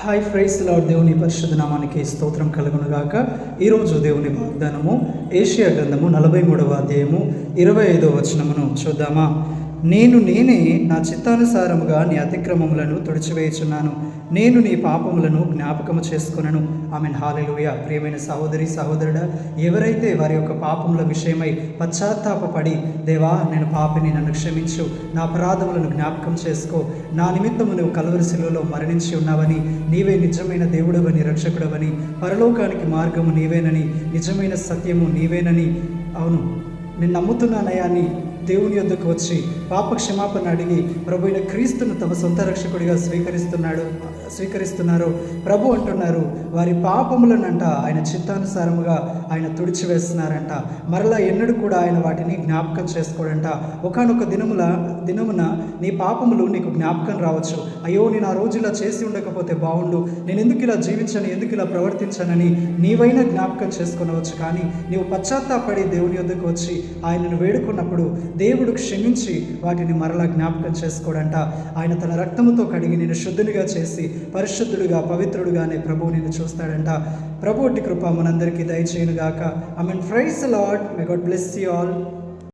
Hi fries lord దేవుని పరిశుద్ధ నామానికి స్తోత్రం కలుగునుగాక. ఈరోజు దేవుని వాగ్దానము ఏషియా గ్రంథము నలభై మూడవ అధ్యాయము ఇరవై ఐదవ వచనమును చూద్దామా? నేను నేనే నా చిత్తానుసారముగా నీ అతిక్రమములను తుడిచివేయుచున్నాను. నేను నీ పాపములను జ్ఞాపకము చేసుకున్నాను ఆమె హాలెలుయ. ప్రియమైన సహోదరి సహోదరుడా ఎవరైతే వారి యొక్క పాపముల విషయమై పశ్చాత్తాపపడి దేవా నేను పాపిని నన్ను క్షమించు నా అపరాధములను జ్ఞాపకం చేసుకో నా నిమిత్తము నువ్వు కలువరి శిలువలో మరణించి ఉన్నావని నీవే నిజమైన దేవుడవని రక్షకుడవని పరలోకానికి మార్గము నీవేనని నిజమైన సత్యము నీవేనని అవును నేను నమ్ముతున్నానయ్యా అని దేవుని యొద్దకు వచ్చి పాప క్షమాపణ అడిగి ప్రభు అయిన క్రీస్తును తమ సొంత రక్షకుడిగా స్వీకరిస్తున్నాడు స్వీకరిస్తున్నారు ప్రభు అంటున్నారు. వారి పాపములనంట ఆయన చిత్తానుసారముగా ఆయన తుడిచివేస్తున్నారంట. మరలా ఎన్నడూ కూడా ఆయన వాటిని జ్ఞాపకం చేసుకోడంట. ఒకనొక దినముల దినమున నీ పాపములు నీకు జ్ఞాపకం రావచ్చు. అయ్యో నేను ఆ రోజు ఇలా చేసి ఉండకపోతే బాగుండు నేను ఎందుకు ఇలా జీవించాను ఎందుకు ఇలా ప్రవర్తించానని నీవైనా జ్ఞాపకం చేసుకునవచ్చు. కానీ నీవు పశ్చాత్తాపడి దేవుని యొద్దకు వచ్చి ఆయనను వేడుకున్నప్పుడు దేవుడు క్షమించి వాటిని మరలా జ్ఞాపకం చేసుకోడంట. ఆయన తన రక్తముతో కడిగి నేను శుద్ధునిగా చేసి పరిశుద్ధుడుగా పవిత్రుడుగానే ప్రభువు నేను చూస్తాడంట. ప్రభువుటి కృప మనందరికీ దయచేయను గాక I mean praise Lord may God bless you all